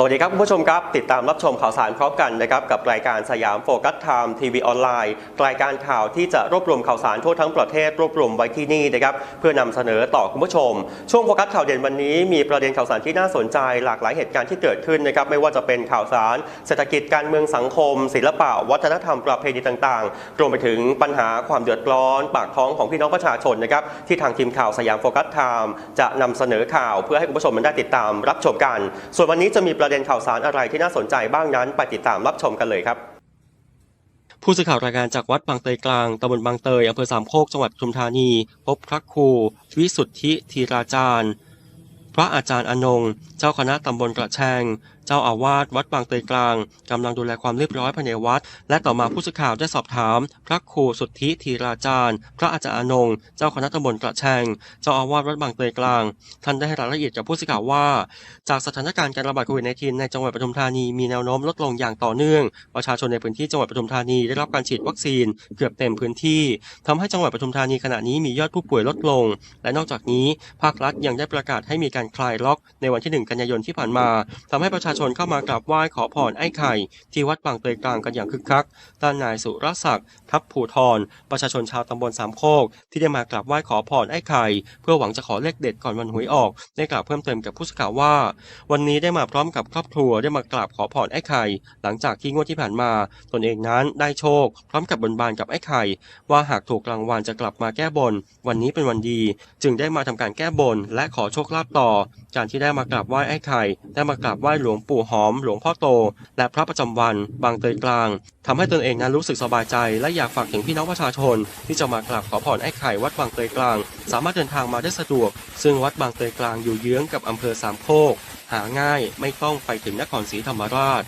สวัสดีครับคุณผู้ชมครับ ติดตามรับชมข่าวสารพร้อมกันนะครับกับรายการสยามโฟกัสไทม์ทีวีออนไลน์รายการข่าวที่จะรวบรวมข่าวสารทั่วทั้งประเทศรวบรวมไว้ที่นี่นะครับเพื่อนำเสนอต่อคุณผู้ชม ช่วงโฟกัสข่าวเด่นวันนี้มีประเด็นข่าวสารที่น่าสนใจ หลากหลายเหตุการณ์ที่เกิดขึ้นนะครับไม่ว่าจะเป็นข่าวสาร เศรษฐกิจการเมืองสังคม ศิลปะวัฒนธรรมประเพณีต่างๆรวมไปถึงปัญหาความเดือดร้อน ปากท้องของพี่น้องประชาชนนะครับที่ทางทีมข่าวสยามโฟกัสไทม์จะนำเสนอข่าวเพื่อให้คุณผู้ชมมันได้ติดตามรับชมกัน ส่วนวันนี้จะมีประเด็นข่าวสารอะไรที่น่าสนใจบ้างนั้นไปติดตามรับชมกันเลยครับผู้สื่อข่าวรายงานจากวัดบางเตยกลาง ตำบลบางเตย อำเภอสามโคก จังหวัดปทุมธานี พบพระครูวิสุทธิธีราจารย์ ระอาจารย์อนงค์เจ้าคณะตำบลกระแชง เจ้าอาวาสวัดบางเตยกลางกำลังดูแลความเรียบร้อยภายในวัด และต่อมาผู้สื่อข่าวได้สอบถาม พระครูสุทธิธีราจารย์ พระอาจารย์อนงค์เจ้าคณะตำบลกระแชง เจ้าอาวาสวัดบางเตยกลาง ท่านได้ให้รายละเอียดกับผู้สื่อข่าวว่า จากสถานการณ์การระบาดโควิด -19 ในจังหวัดปทุมธานีมีแนวโน้มลดลงอย่างต่อเนื่อง ประชาชนในพื้นที่จังหวัดปทุมธานีได้รับการฉีดวัคซีนเกือบเต็มพื้นที่ทำให้จังหวัดปทุมธานีขณะนี้มียอดผู้ป่วยลดลง และนอกจากนี้ภาครัฐยังได้ประกาศให้มีการคลายล็อกในวันที่ 1 กันยายนที่ผ่านมาทำให้ประชาชนเข้ามากราบไหว้ขอพรไอ้ไข่ ที่วัดบางเตยกลางกันอย่างคึกคักด้านนายสุรศักดิ์ทัพภูทรประชาชนชาวตำบลสามโคก ที่ได้มากราบไหว้ขอพรไอ้ไข่ เพื่อหวังจะขอเลขเด็ดก่อนวันหวยออก ได้กล่าวเพิ่มเติมกับผู้สื่อข่าวว่า วันนี้ได้มาพร้อมกับครอบครัวได้มากราบขอพรไอ้ไข่ หลังจากที่งวดที่ผ่านมาตนเองนั้นได้โชค พร้อมกับบนบานกับไอ้ไข่ ว่าหากถูกรางวัลจะกลับมาแก้บน วันนี้เป็นวันดี จึงได้มาทำการแก้บนและขอโชคลาภต่อการที่ได้มากราบไหว้ไอ้ไข่ ได้มากราบไหว้หลวงปู่หอม หลวงพ่อโต และพระประจำวัน บางเตยกลางทำให้ตนเองนั้นรู้สึกสบายใจ และอยากฝากถึงพี่น้องประชาชน ที่จะมากราบขอพรไอ้ไข่วัดบางเตยกลาง สามารถเดินทางมาได้สะดวก ซึ่งวัดบางเตยกลางอยู่เยื้องกับอำเภอสามโคก หาง่ายไม่ต้องไปถึงนครศรีธรรมราช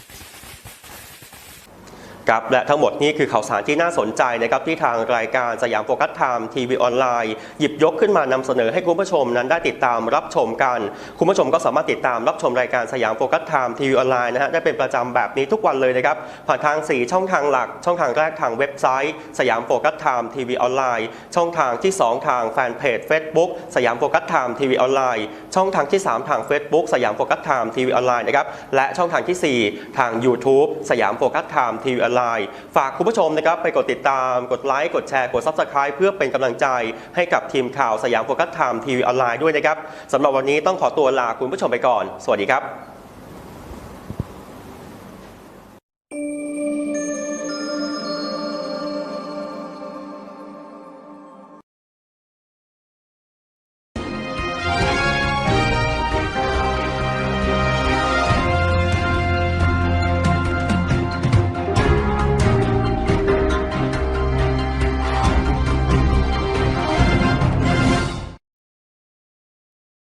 ครับและทั้งหมดนี้คือข่าวสารที่น่าสนใจนะครับที่ทางรายการสยามโฟกัสไทม์ทีวีออนไลน์หยิบยกขึ้นมานำเสนอให้คุณผู้ชมนั้นได้ติดตามรับชมกัน คุณผู้ชมก็สามารถติดตามรับชมรายการสยามโฟกัสไทม์ทีวีออนไลน์นะฮะได้เป็นประจำแบบนี้ทุกวันเลยนะครับผ่านทาง 4 ช่องทางหลัก ช่องทางแรกทางเว็บไซต์สยามโฟกัสไทม์ทีวีออนไลน์ช่องทางที่ 2 ทางแฟนเพจ Facebook สยามโฟกัสไทม์ทีวีออนไลน์ช่องทางที่ 3 ทาง Facebook สยามโฟกัสไทม์ทีวีออนไลน์นะครับและช่องทางทีสี่4 ทาง YouTube สยามโฟกัสไทม์ทีวีออนไลน์ฝากคุณผู้ชมนะครับไปกดติดตาม กดไลค์ กดแชร์ กด Subscribe เพื่อเป็นกำลังใจให้กับทีมข่าวสยามโฟกัสไทม์ทีวีออนไลน์ด้วยนะครับสำหรับวันนี้ต้องขอตัวลาคุณผู้ชมไปก่อน สวัสดีครับ